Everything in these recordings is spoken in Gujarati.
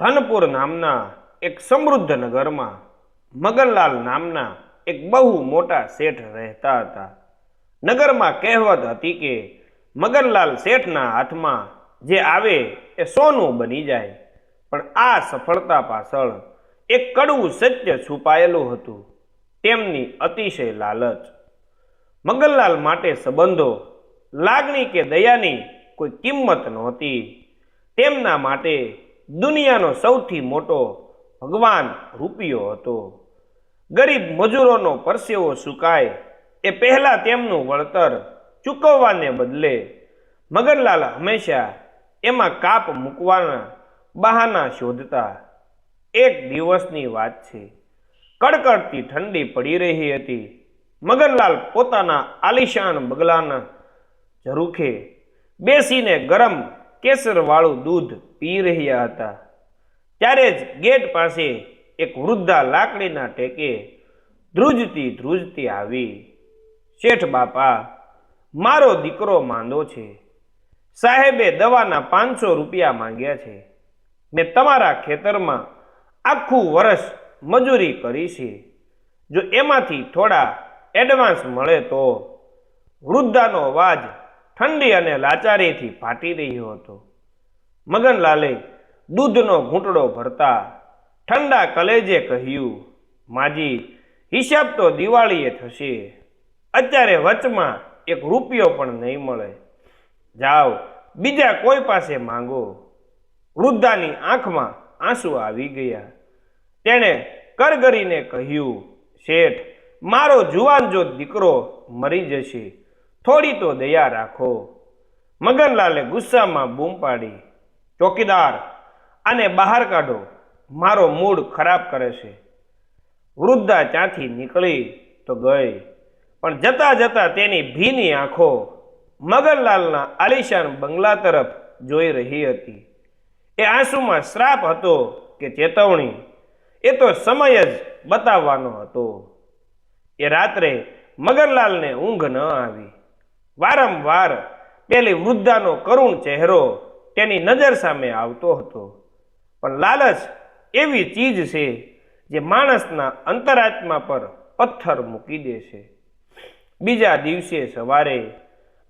ધનપુર નામના એક સમૃદ્ધ નગરમાં મગનલાલ નામના એક બહુ મોટા શેઠ રહેતા હતા. નગરમાં કહેવત હતી કે, મગનલાલ શેઠના હાથમાં જે આવે એ સોનું બની જાય. પણ આ સફળતા પાછળ એક કડવું સત્ય છુપાયેલું હતું. તેમની અતિશય લાલચ. મગનલાલ માટે સંબંધો, લાગણી કે દયાની કોઈ કિંમત નહોતી. તેમના માટે દુનિયાનો સૌથી મોટો ભગવાન રૂપિયો હતો. ગરીબ મજૂરોનો પરસેવો સુકાય, એ પહેલા તેમનું વળતર ચૂકવવાને બદલે મગનલાલ હંમેશા એમાં કાપ મૂકવાના બહાના શોધતા. એક દિવસની વાત છે, કડકડતી ઠંડી પડી રહી હતી. મગનલાલ પોતાના આલિશાન બગલાના ઝરૂખે બેસીને ગરમ કેસરવાળું દૂધ પી રહ્યા હતા. ત્યારે જ ગેટ પાસે એક વૃદ્ધા લાકડીના ટેકે ધ્રુજતી ધ્રુજતી આવી. શેઠ બાપા, મારો દીકરો માંદો છે. સાહેબે દવાના પાંચસો રૂપિયા માંગ્યા છે. મેં તમારા ખેતરમાં આખું વર્ષ મજૂરી કરી છે. જો એમાંથી થોડા એડવાન્સ મળે તો. વૃદ્ધાનો અવાજ ઠંડી અને લાચારીથી ફાટી રહ્યો હતો. મગનલાલે દૂધનો ઘૂંટડો ભરતા ઠંડા કલેજે કહ્યું, માજી, હિસાબ તો દિવાળીએ થશે. અત્યારે વચમાં એક રૂપિયો પણ નહીં મળે. જાઓ, બીજા કોઈ પાસે માંગો. વૃદ્ધાની આંખમાં આંસુ આવી ગયા. તેણે કરગરીને કહ્યું, શેઠ, મારો જુવાન જો દીકરો મરી જશે. થોડી તો દયા રાખો. મગનલાલે ગુસ્સામાં બૂમ પાડી, ચોકીદાર, આને બહાર કાઢો. મારો મૂડ ખરાબ કરે છે. વૃદ્ધા ત્યાંથી નીકળી તો ગઈ, પણ જતા જતા તેની ભીની આંખો મગનલાલના આલિશાન બંગલા તરફ જોઈ રહી હતી. એ આંસુમાં શ્રાપ હતો કે ચેતવણી, એ તો સમય જ બતાવવાનો હતો. એ રાત્રે મગનલાલને ઊંઘ ન આવી. વારંવાર પેલી વૃદ્ધાનો કરુણ ચહેરો તેની નજર સામે આવતો હતો. પણ લાલચ એવી ચીજ છે જે માણસના અંતરાત્મા પર પથ્થર મૂકી દે છે. બીજા દિવસે સવારે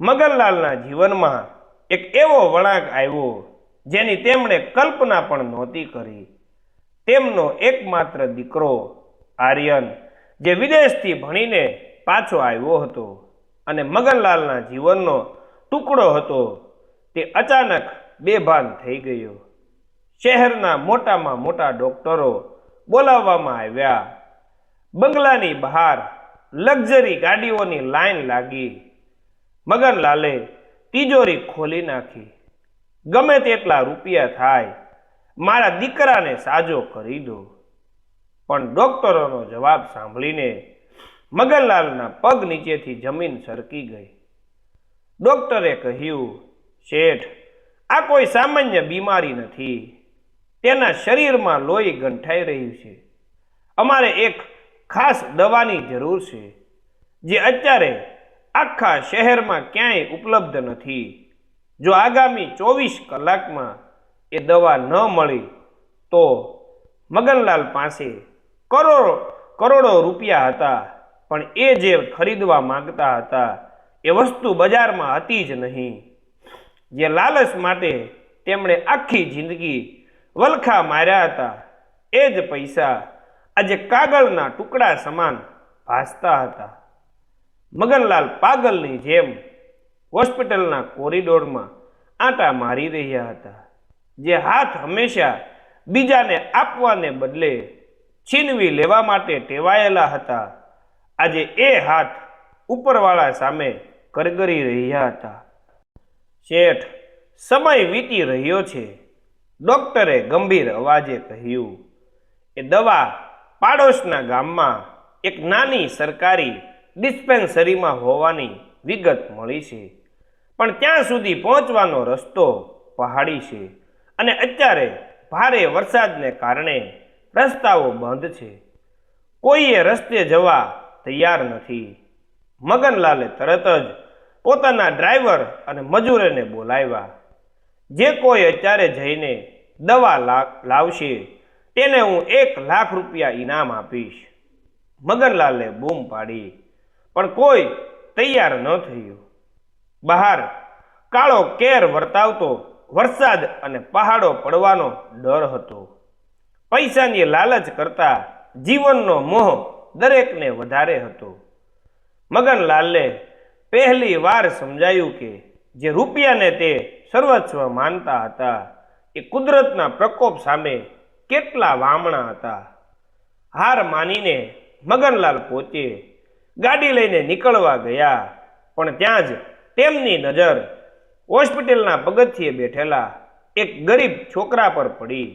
મગનલાલના જીવનમાં એક એવો વળાંક આવ્યો જેની તેમણે કલ્પના પણ નહોતી કરી. તેમનો એકમાત્ર દીકરો આર્યન જે વિદેશથી ભણીને પાછો આવ્યો હતો. અને મગનલાલના જીવનનો ટુકડો હતો તે અચાનક બેભાન થઈ ગયો. શહેરના મોટામાં મોટા ડોક્ટરો બોલાવવામાં આવ્યા. બંગલાની બહાર લક્ઝરી ગાડીઓની લાઈન લાગી. મગનલાલે તિજોરી ખોલી નાખી. ગમે તેટલા રૂપિયા થાય, મારા દીકરાને સાજો કરી દો. પણ ડોક્ટરોનો જવાબ સાંભળીને મગનલાલના પગ નીચેથી જમીન સરકી ગઈ. ડોક્ટરે કહ્યું, શેઠ, આ કોઈ સામાન્ય બીમારી નથી. તેના શરીરમાં લોહી ગંઠાઈ રહ્યું છે. અમારે એક ખાસ દવાની જરૂર છે, જે અત્યારે આખા શહેરમાં ક્યાંય ઉપલબ્ધ નથી. જો આગામી ચોવીસ કલાકમાં એ દવા ન મળી, તો મગનલાલ પાસે કરોડો કરોડો રૂપિયા હતા. પણ એ જે ખરીદવા માંગતા હતા, એ વસ્તુ બજારમાં હતી જ નહીં. જે લાલચ માટે તેમણે આખી જિંદગી વલખા માર્યા હતા, એ જ પૈસા આજે કાગળના ટુકડા સમાન ભાસતા હતા. મગનલાલ પાગલની જેમ હોસ્પિટલના કોરિડોરમાં આંટા મારી રહ્યા હતા, જે હાથ હંમેશા બીજાને આપવાને બદલે છીનવી લેવા માટે ટેવાયેલા હતા. આજે એ હાથ ઉપરવાળા સામે કરગરી રહ્યા હતા. શેઠ, સમય વીતી રહ્યો છે. ડોક્ટરે ગંભીર અવાજે કહ્યું, એ દવા પાડોશના ગામમાં એક નાની સરકારી ડિસ્પેન્સરીમાં હોવાની વિગત મળી છે. પણ ત્યાં સુધી પહોંચવાનો રસ્તો પહાડી છે અને અત્યારે ભારે વરસાદને કારણે રસ્તાઓ બંધ છે. કોઈએ રસ્તે જવા તૈયાર નથી. મગનલાલે તરત જ પોતાના ડ્રાઈવર અને મજૂરેને બોલાવ્યા. જે કોઈ અત્યારે જઈને દવા લાવશે, તેને હું એક લાખ રૂપિયા ઇનામ આપીશ. મગનલાલે બૂમ પાડી, પણ કોઈ તૈયાર ન થયું. બહાર કાળો કેર વર્તાવતો વરસાદ અને પહાડો પડવાનો ડર હતો. પૈસાની લાલચ કરતા જીવનનો મોહ દરેકને વધારે હતો. મગનલાલને પહેલી વાર સમજાયું કે જે રૂપિયાને તે સર્વસ્વ માનતા હતા, એ કુદરતના પ્રકોપ સામે કેટલા વામણા હતા. હાર માનીને મગનલાલ પોતે ગાડી લઈને નીકળવા ગયા, પણ ત્યાં જ તેમની નજર હોસ્પિટલના પગથિયે બેઠેલા એક ગરીબ છોકરા પર પડી.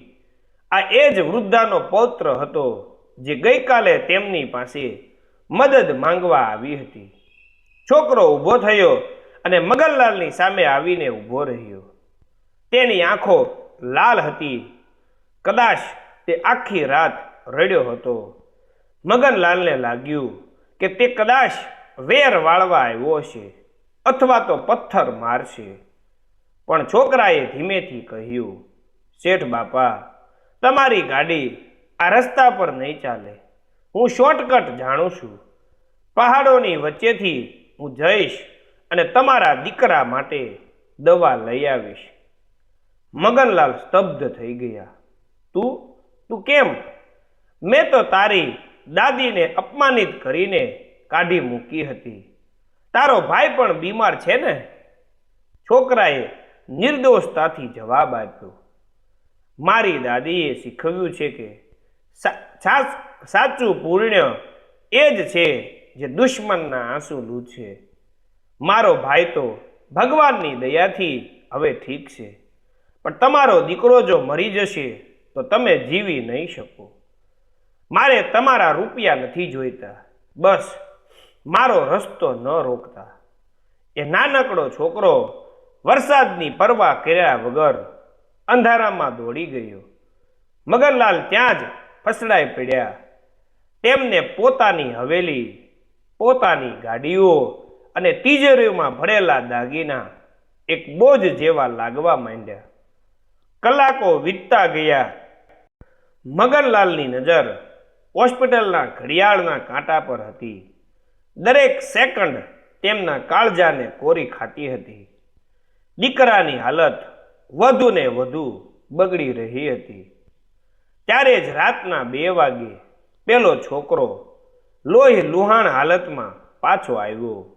આ એ જ વૃદ્ધાનો પૌત્ર હતો જે ગઈકાલે તેમની પાસે મદદ માંગવા આવી હતી. છોકરો ઊભો થયો અને મગનલાલની સામે આવીને ઊભો રહ્યો. તેની આંખો લાલ હતી. કદાચ તે આખી રાત રડ્યો હતો. મગનલાલને લાગ્યું કે તે કદાચ વેર વાળવા આવ્યો છે અથવા તો પથ્થર મારશે. પણ છોકરાએ ધીમેથી કહ્યું, શેઠ બાપા, તમારી ગાડી આ રસ્તા પર નહીં ચાલે. હું શોર્ટકટ જાણું છું. પહાડોની વચ્ચેથી હું જઈશ અને તમારા દીકરા માટે દવા લઈ આવીશ. મગનલાલ સ્તબ્ધ થઈ ગયા. તું તું કેમ? મેં તો તારી દાદીને અપમાનિત કરીને કાઢી મૂકી હતી. તારો ભાઈ પણ બીમાર છે ને? છોકરાએ નિર્દોષતાથી જવાબ આપ્યો. મારી દાદીએ શીખવ્યું છે કે સાચું પુણ્ય એ જ છે જે દુશ્મનના આંસુ લૂછે મારો ભાઈ તો ભગવાનની દયાથી હવે ઠીક છે. પણ તમારો દીકરો જો મરી જશે, તો તમે જીવી નહીં શકો. મારે તમારા રૂપિયા નથી જોઈતા. બસ, મારો રસ્તો ન રોકતા. એ નાનકડો છોકરો વરસાદની પરવા કર્યા વગર અંધારામાં દોડી ગયો. મગનલાલ ત્યાં જ ફસડાઈ પડ્યા. તેમને પોતાની હવેલી, પોતાની ગાડીઓ અને તિજોરીઓમાં ભરેલા દાગીના એક બોજ જેવા લાગવા માંડ્યા. કલાકો વીતતા ગયા. મગનલાલની નજર હોસ્પિટલના ઘડિયાળના કાંટા પર હતી. દરેક સેકન્ડ તેમના કાળજાને કોરી ખાતી હતી. દીકરાની હાલત વધુ ને વધુ બગડી રહી હતી. ત્યારે જ રાતના બે વાગે પેલો છોકરો લોહી લુહાણ હાલતમાં પાછો આવ્યો.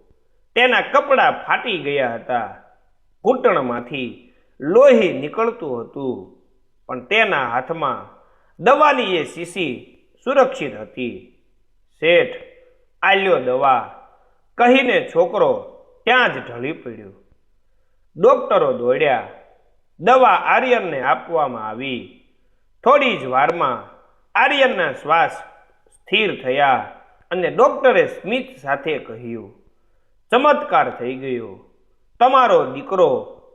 તેના કપડાં ફાટી ગયા હતા. ઘૂંટણમાંથી લોહી નીકળતું હતું, પણ તેના હાથમાં દવાની એ શીશી સુરક્ષિત હતી. શેઠ આલ્યો દવા કહીને છોકરો ત્યાં જ ઢળી પડ્યો. ડોક્ટરો દોડ્યા. દવા આર્યનને આપવામાં આવી. થોડી જ વારમાં આર્યનના શ્વાસ સ્થિર થયા અને ડોક્ટરે સ્મિત સાથે કહ્યું, ચમત્કાર થઈ ગયો. તમારો દીકરો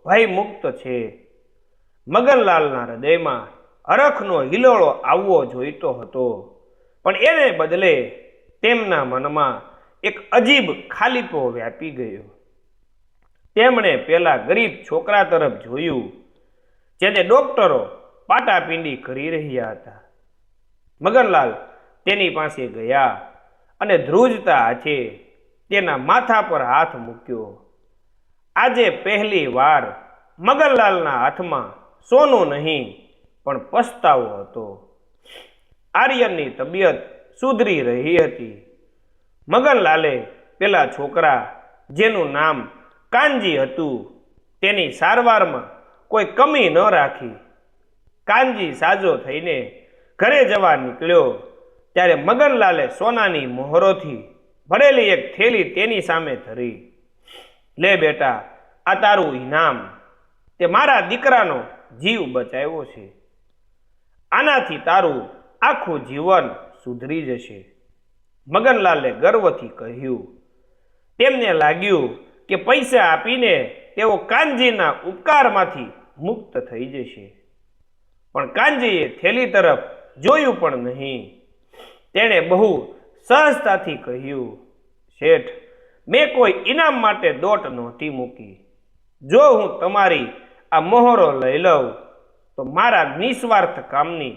ભય મુક્ત છે. મગનલાલના હૃદયમાં હરખનો હિલોળો આવવો જોઈતો હતો, પણ એને બદલે તેમના મનમાં એક અજીબ ખાલીપો વ્યાપી ગયો. તેમણે પેલા ગરીબ છોકરા તરફ જોયું, જેને ડોક્ટરો પાટાપીંડી કરી રહ્યા હતા. મગનલાલ તેની પાસે ગયા અને ધ્રુજતા હાથે તેના માથા પર હાથ મૂક્યો. આજે પહેલી વાર મગનલાલના હાથમાં સોનું નહીં, પણ પસ્તાવો હતો. આર્યનની તબિયત સુધરી રહી હતી. મગનલાલે પેલા છોકરા, જેનું નામ કાનજી હતું, તેની સારવારમાં કોઈ કમી ન રાખી. કાનજી સાજો થઈને ઘરે જવા નીકળ્યો. ત્યારે મગનલાલે સોનાની મોહરોથી ભરેલી એક થેલી તેની સામે ધરી. લે બેટા, આ તારું ઇનામ. તે મારા દીકરાનો જીવ બચાવ્યો છે. આનાથી તારું આખું જીવન સુધરી જશે. મગનલાલે ગર્વથી કહ્યું. તેમને લાગ્યું કે પૈસા આપીને તેઓ કાનજીના ઉપકારમાંથી મુક્ત થઈ જશે. પણ કાનજીએ થેલી તરફ જોયું પણ નહીં. તેણે બહુ સહજતાથી કહ્યું, શેઠ, મેં કોઈ ઇનામ માટે દોટ નહોતી મૂકી. જો હું તમારી આ મોહરો લઈ લઉં, તો મારા નિસ્વાર્થ કામની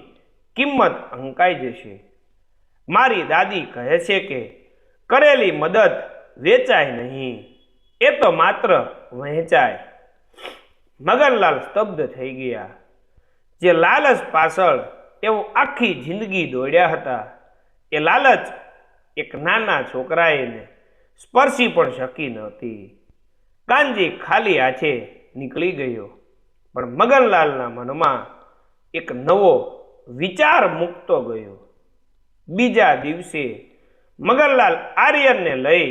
કિંમત અંકાઈ જશે. મારી દાદી કહે છે કે, કરેલી મદદ વેચાય નહીં. એ તો માત્ર વહેંચાય. મગનલાલ સ્તબ્ધ થઈ ગયા. જે લાલચ પાછળ તેઓ આખી જિંદગી દોડ્યા હતા. એ લાલચ એક નાના છોકરાએને સ્પર્શી પણ શકી નહોતી કાનજી ખાલી હાથે નીકળી ગયો, પણ મગનલાલના મનમાં એક નવો વિચાર મૂકતો ગયો. બીજા દિવસે મગનલાલ આર્યનને લઈ,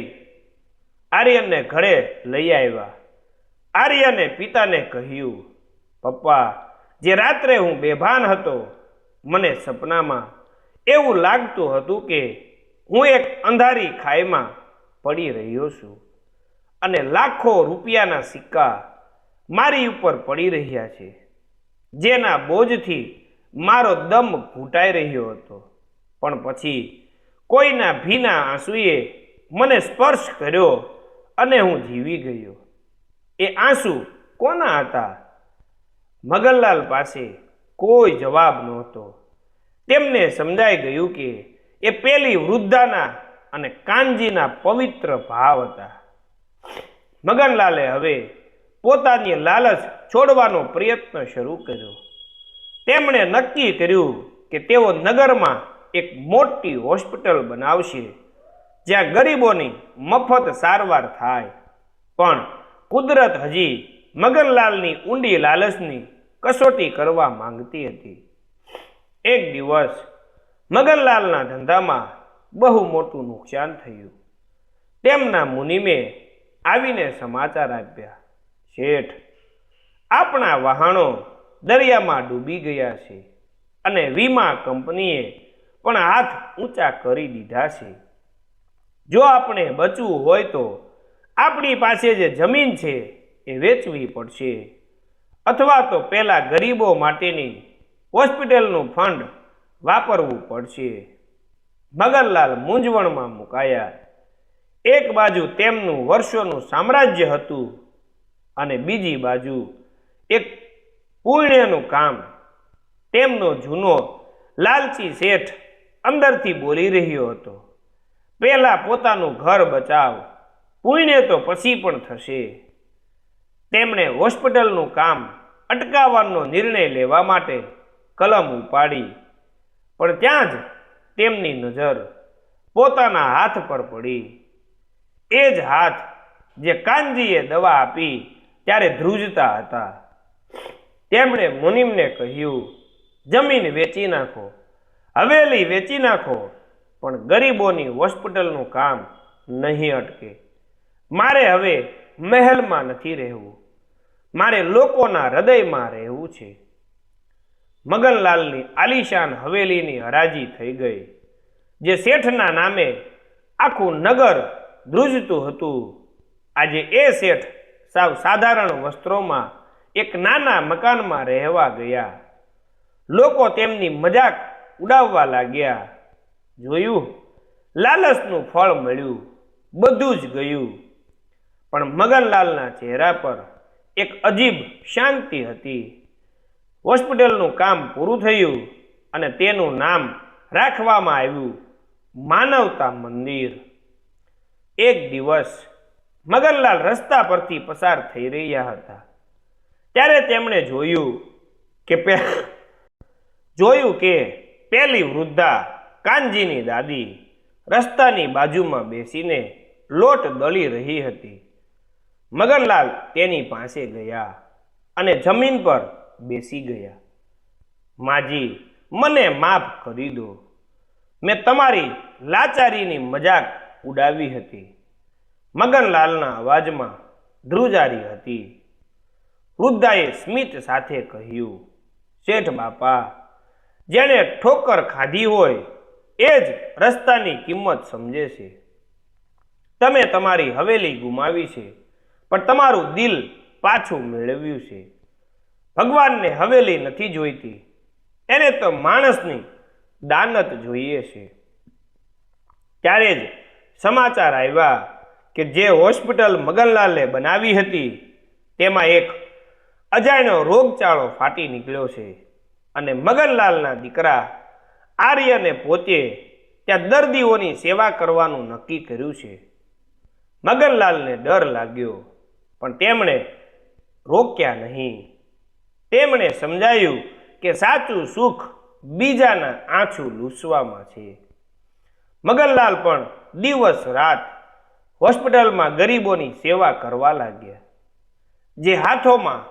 આર્યનને ઘરે લઈ આવ્યા. આર્યને પિતાને કહ્યું, પપ્પા જે રાત્રે હું બેભાન હતો, મને સપનામાં એવું લાગતું હતું કે હું એક અંધારી ખાઈમાં પડી રહ્યો છું અને લાખો રૂપિયાના સિક્કા મારી ઉપર પડી રહ્યા છે, જેના બોજથી મારો દમ ઘૂંટાઈ રહ્યો હતો. પણ પછી કોઈના ભીના આંસુએ મને સ્પર્શ કર્યો અને હું જીવી ગયો. એ આંસુ કોના હતા? મગનલાલ પાસે કોઈ જવાબ નહોતો. તેમને સમજાઈ ગયું કે એ પેલી વૃદ્ધાના અને કાનજીના પવિત્ર ભાવ હતા. મગનલાલે હવે પોતાની લાલચ છોડવાનો પ્રયત્ન શરૂ કર્યો. તેમણે નક્કી કર્યું કે તેઓ નગરમાં એક મોટી હોસ્પિટલ બનાવશે, જ્યાં ગરીબોની મફત સારવાર થાય. પણ કુદરત હજી મગનલાલની ઊંડી લાલચની કસોટી કરવા માંગતી હતી. એક દિવસ મગનલાલના ધંધામાં બહુ મોટું નુકસાન થયું. તેમના મુનિમે આવીને સમાચાર આપ્યા. શેઠ, આપણા વહાણો દરિયામાં ડૂબી ગયા છે અને વીમા કંપનીએ પણ હાથ ઊંચા કરી દીધા છે. જો આપણે બચવું હોય તો આપણી પાસે જે જમીન છે એ વેચવી પડશે. અથવા તો પેલા ગરીબો માટેની હોસ્પિટલનું ફંડ વાપરવું પડશે. મગનલાલ મૂંઝવણમાં મુકાયા. એક બાજુ તેમનું વર્ષોનું સામ્રાજ્ય હતું અને બીજી બાજુ એક પુણ્યનું કામ. તેમનો જૂનો લાલચી શેઠ અંદરથી બોલી રહ્યો હતો પહેલા પોતાનું ઘર બચાવ. પુણ્ય તો પછી પણ થશે. તેમણે હોસ્પિટલનું કામ અટકાવવાનો નિર્ણય લેવા માટે કલમ ઉપાડી. પણ ત્યાં જ તેમની નજર પોતાના હાથ પર પડી. એ જ હાથ જે કાનજીએ દવા આપી ત્યારે ધ્રુજતા હતા. તેમણે મુનિમને કહ્યું, જમીન વેચી નાખો, હવેલી વેચી નાખો, પણ ગરીબોની હોસ્પિટલનું કામ નહીં અટકે. મારે હવે મહેલમાં નથી રહેવું. મારે લોકોના હૃદયમાં રહેવું છે. મગનલાલની આલિશાન હવેલીની હરાજી થઈ ગઈ, જે શેઠના નામે આખું નગર ધ્રુજતું હતું. આજે એ શેઠ સાવ સાધારણ વસ્ત્રોમાં એક નાના મકાનમાં રહેવા ગયા. લોકો તેમની મજાક ઉડાવવા લાગ્યા. જોયું, લાલચનું ફળ મળ્યું, બધું જ ગયું. પણ મગનલાલના ચહેરા પર એક અજીબ શાંતિ હતી. હોસ્પિટલનું કામ પૂરું થયું અને તેનું નામ રાખવામાં આવ્યું માનવતા મંદિર. એક દિવસ મગનલાલ રસ્તા પરથી પસાર થઈ રહ્યા હતા. ત્યારે તેમણે જોયું કે જોયું કે પેલી વૃદ્ધા કાનજીની દાદી રસ્તાની બાજુમાં બેસીને લોટ દળી રહી હતી. મગનલાલ તેની પાસે ગયા અને જમીન પર બેસી ગયા. માજી, મને માફ કરી દો. મેં તમારી લાચારીની મજાક ઉડાવી હતી. મગનલાલના અવાજમાં ધ્રુજારી હતી. વૃદ્ધાએ સ્મિત સાથે કહ્યું, શેઠ બાપા, જેણે ઠોકર ખાધી હોય એ જ રસ્તાની કિંમત સમજે છે. તમે તમારી હવેલી ગુમાવી છે. પણ તમારું દિલ પાછું મેળવ્યું છે. ભગવાનને હવેલી નથી જોઈતી. એને તો માણસની દાનત જોઈએ છે. ત્યારે જ સમાચાર આવ્યા કે જે હોસ્પિટલ મગનલાલે બનાવી હતી, તેમાં એક અજાણ્યો રોગચાળો ફાટી નીકળ્યો છે અને મગનલાલના દીકરા આર્યને પોતે ત્યાં દર્દીઓની સેવા કરવાનું નક્કી કર્યું છે. મગનલાલને ડર લાગ્યો. પણ તેમણે રોક્યા નહીં. તેમણે સમજાયું કે સાચું સુખ બીજાના આંસુ લૂસવામાં છે. મગનલાલ પણ દિવસ રાત હોસ્પિટલમાં ગરીબોની સેવા કરવા લાગ્યા. જે હાથોમાં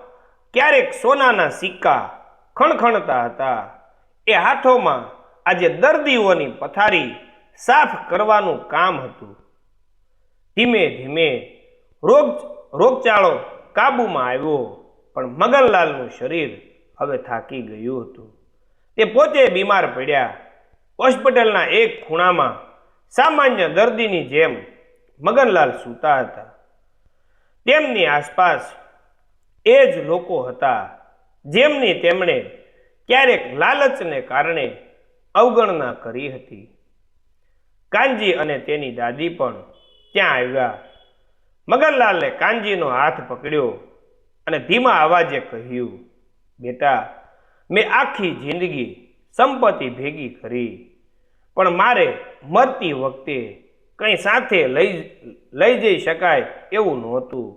ક્યારેક સોનાના સિક્કા ખણખણતા હતા, એ હાથોમાં આજે દર્દીઓની પથારી સાફ કરવાનું કામ હતું. ધીમે ધીમે રોગ રોગચાળો કાબૂમાં આવ્યો, પણ મગનલાલનું શરીર હવે થાકી ગયું હતું. તે પોતે બીમાર પડ્યા. હોસ્પિટલના એક ખૂણામાં સામાન્ય દર્દીની જેમ મગનલાલ સૂતા હતા. તેમની આસપાસ એ જ લોકો હતા, જેમની તેમણે ક્યારેક લાલચને કારણે અવગણના કરી હતી. કાનજી અને તેની દાદી પણ ત્યાં આવ્યા. મગનલાલે કાનજીનો હાથ પકડ્યો અને ધીમા અવાજે કહ્યું, બેટા, મેં આખી જિંદગી સંપત્તિ ભેગી કરી, પણ મારે મરતી વખતે કંઈ સાથે લઈ લઈ જઈ શકાય એવું નહોતું.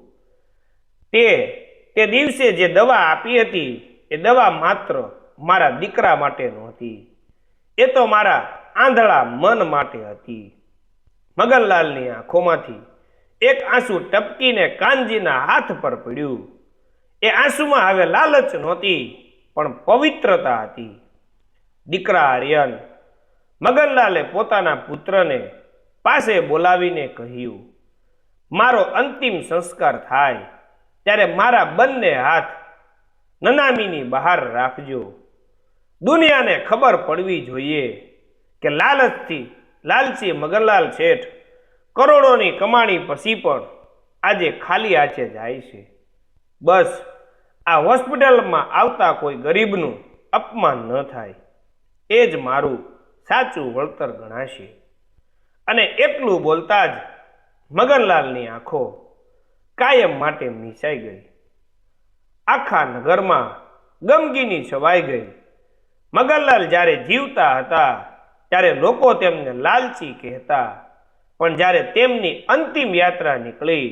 તે તે દિવસે જે દવા આપી હતી, એ દવા માત્ર મારા દીકરા માટે નહોતી. એ તો મારા આંધળા મન માટે હતી. મગનલાલની આંખોમાંથી એક આંસુ ટપકીને કાનજીના હાથ પર પડ્યું. એ આંસુમાં હવે લાલચ નહોતી, પણ પવિત્રતા હતી. દીકરા આર્યન મગનલાલે પોતાના પુત્રને પાસે બોલાવીને કહ્યું, મારો અંતિમ સંસ્કાર થાય, ત્યારે મારા બંને હાથ નનામીની બહાર રાખજો. દુનિયાને ખબર પડવી જોઈએ કે લાલચથી લાલચી મગનલાલ શેઠ કરોડોની કમાણી પછી પણ આજે ખાલી આછે જાય છે. બસ, આ હોસ્પિટલમાં આવતા કોઈ ગરીબનું અપમાન ન થાય. એ જ મારું સાચું વળતર ગણાશે. અને એટલું બોલતા જ મગનલાલની આંખો કાયમ માટે મીસાઈ ગઈ. આખા નગરમાં ગમગીની છવાઈ ગઈ. મગનલાલ જ્યારે જીવતા હતા, ત્યારે લોકો તેમને લાલચી કહેતા પણ જ્યારે તેમની અંતિમ યાત્રા નીકળી,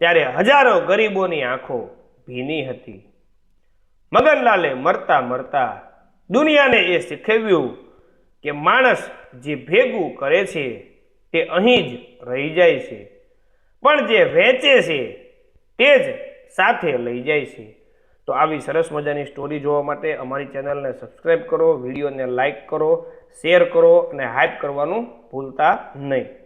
ત્યારે હજારો ગરીબોની આંખો ભીની હતી. મગનલાલે મરતા મરતા દુનિયાને એ શીખવ્યું કે માણસ જે ભેગું કરે છે, તે અહીં જ રહી જાય છે. પણ જે વેચે છે, તે જ સાથે લઈ જાય છે. તો આવી સરસ મજાની સ્ટોરી જોવા માટે અમારી ચેનલને સબસ્ક્રાઈબ કરો, વિડીયોને લાઈક કરો શેર કરો અને હાઈપ કરવાનું ભૂલતા નહીં.